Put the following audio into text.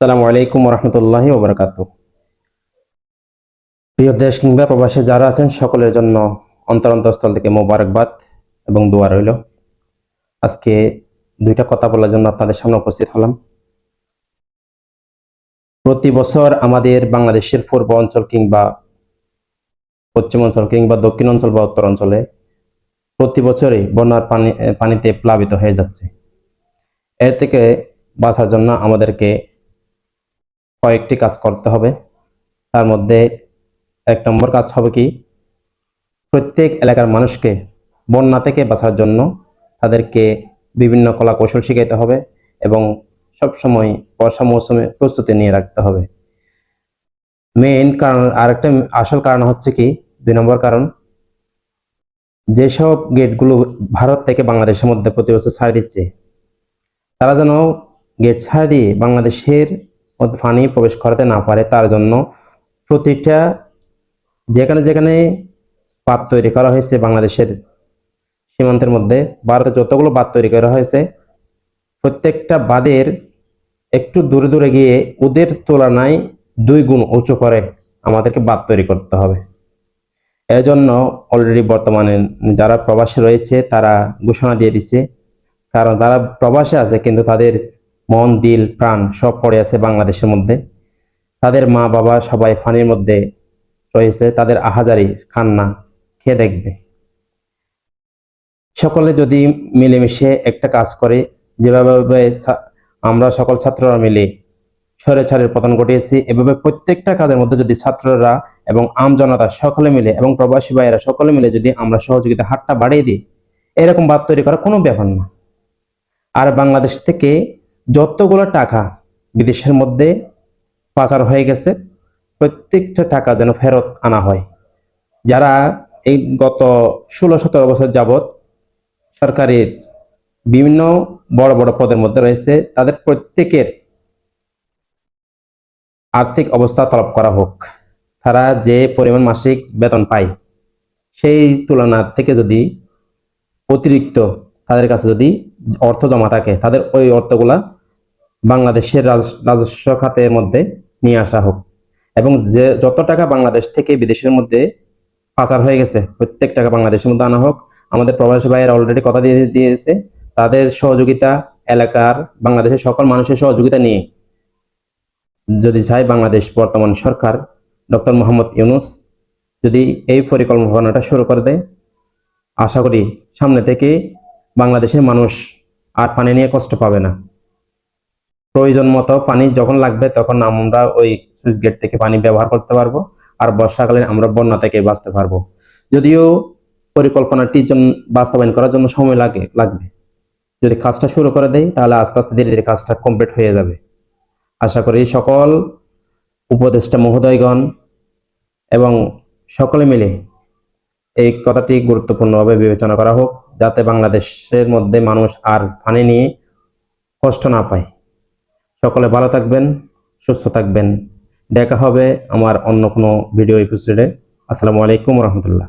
আসসালামু আলাইকুম রহমতুল্লাহি ওবরাকাতু প্রিয় দেশ কিংবা প্রবাসে যারা আছেন, সকলের জন্য অন্তর অন্তঃস্থল থেকে মোবারকবাদ এবং দোয়া রইল। আজকে দুইটা কথা বলার জন্য আপনাদের সামনে উপস্থিত হলাম। প্রতি বছর আমাদের বাংলাদেশের পূর্ব অঞ্চল কিংবা পশ্চিম অঞ্চল কিংবা দক্ষিণ অঞ্চল বা উত্তর অঞ্চলে প্রতি বছরই বন্যার পানি পানিতে প্লাবিত হয়ে যাচ্ছে। এর থেকে বাঁচার জন্য আমাদেরকে কয়েকটি কাজ করতে হবে। তার মধ্যে এক নম্বর কাজ হবে কি? প্রত্যেক এলাকার মানুষকে বন্যা থেকে বাঁচার জন্য তাদেরকে বিভিন্ন কলা কৌশল শিখাইতে হবে এবং সবসময় বর্ষা মৌসুমে প্রস্তুতি নিয়ে রাখতে হবে। মেইন কারণ, আরেকটা আসল কারণ হচ্ছে কি? দুই নম্বর কারণ, যেসব গেটগুলো ভারত থেকে বাংলাদেশের মধ্যে প্রতি বছর ছাড় দিচ্ছে, তারা যেন গেট ছাড় দিয়ে বাংলাদেশের পানি প্রবেশ করাতে না পারে, তার জন্য প্রতিটা যেখানে যেখানে বাঁধ তৈরি করা হয়েছে বাংলাদেশের সীমান্তের মধ্যে, ভারতে যতগুলো বাঁধ তৈরি করা হয়েছে, প্রত্যেকটা বাঁধের একটু দূরে দূরে গিয়ে ওদের তুলনায় দুই গুণ উঁচু করে আমাদেরকে বাঁধ তৈরি করতে হবে। এজন্য অলরেডি বর্তমানে যারা প্রবাসী রয়েছে, তারা ঘোষণা দিয়ে দিচ্ছে, কারণ তারা প্রবাসে আছে, কিন্তু তাদের মন, দিল, প্রাণ সব পড়ে আছে বাংলাদেশের মধ্যে। তাদের মা, বাবা সবাই ফানির মধ্যে রয়েছে। তাদের আহাজারি, কান্না খেয়ে দেখবে? সকলে যদি মিলেমিশে একটা কাজ করে, যেভাবে আমরা সকল ছাত্ররা মিলে স্বৈরাচারের পতন ঘটিয়েছি, এভাবে প্রত্যেকটা কাজের মধ্যে যদি ছাত্ররা এবং আম জনতা সকলে মিলে এবং প্রবাসী ভাইয়েরা সকলে মিলে যদি আমরা সহযোগিতা হাতটা বাড়িয়ে দিই, এরকম বাদ তৈরি করা কোনো ব্যাপার না। আর বাংলাদেশ থেকে যতগুলো টাকা বিদেশের মধ্যে পাচার হয়ে গেছে, প্রত্যেকটা টাকা যেন ফেরত আনা হয়। যারা এই গত ষোলো সতেরো বছর যাবৎ সরকারের বিভিন্ন বড় বড় পদের মধ্যে রয়েছে, তাদের প্রত্যেকের আর্থিক অবস্থা তলব করা হোক। তারা যে পরিমাণ মাসিক বেতন পায়, সেই তুলনার থেকে যদি অতিরিক্ত তাদের কাছে যদি অর্থ জমা থাকে, তাদের ওই অর্থগুলা বাংলাদেশের রাজস্ব খাতের মধ্যে নিয়ে আসা হোক। এবং যে, যত টাকা বাংলাদেশ থেকে বিদেশের মধ্যে পাচার হয়ে গেছে, প্রত্যেক টাকা বাংলাদেশের মধ্যে আনা হোক, আমাদের প্রবাসী ভাইয়েরা অলরেডি কথা দিয়ে দিয়েছে, তাদের সহযোগিতা এলাকার, বাংলাদেশের সকল মানুষের সহযোগিতা নিয়ে। যদি চায় বাংলাদেশ বর্তমান সরকার, ডক্টর মোহাম্মদ ইউনুস যদি এই পরিকল্পনাটা শুরু করে দেয়, আশা করি সামনে থেকে বাংলাদেশের মানুষ আর পানি নিয়ে কষ্ট পাবে না। প্রয়োজন মতো পানি যখন লাগবে তখন আমরা ওই সুইচ গেট থেকে পানি ব্যবহার করতে পারব। আর বর্ষাকালে আমরা বন্যা থেকে বাঁচতে পারব। যদিও পরিকল্পনাটি বাস্তবায়ন করার জন্য সময় লাগে লাগবে। যদি কাজটা শুরু করে দেয় তাহলে আস্তে আস্তে ধীরে ধীরে কাজটা কমপ্লিট হয়ে যাবে। আশা করি সকল উপদেষ্টা মহোদয়গণ এবং সকলে মিলে এই কথাটি গুরুত্বপূর্ণভাবে বিবেচনা করা হোক, যাতে বাংলাদেশের মধ্যে মানুষ আর পানি নিয়ে কষ্ট না পায়। সকলে ভালো থাকবেন, সুস্থ থাকবেন। দেখা হবে আমার অন্য কোনো ভিডিও এপিসোডে আসসালামু আলাইকুম রহমতুল্লাহ।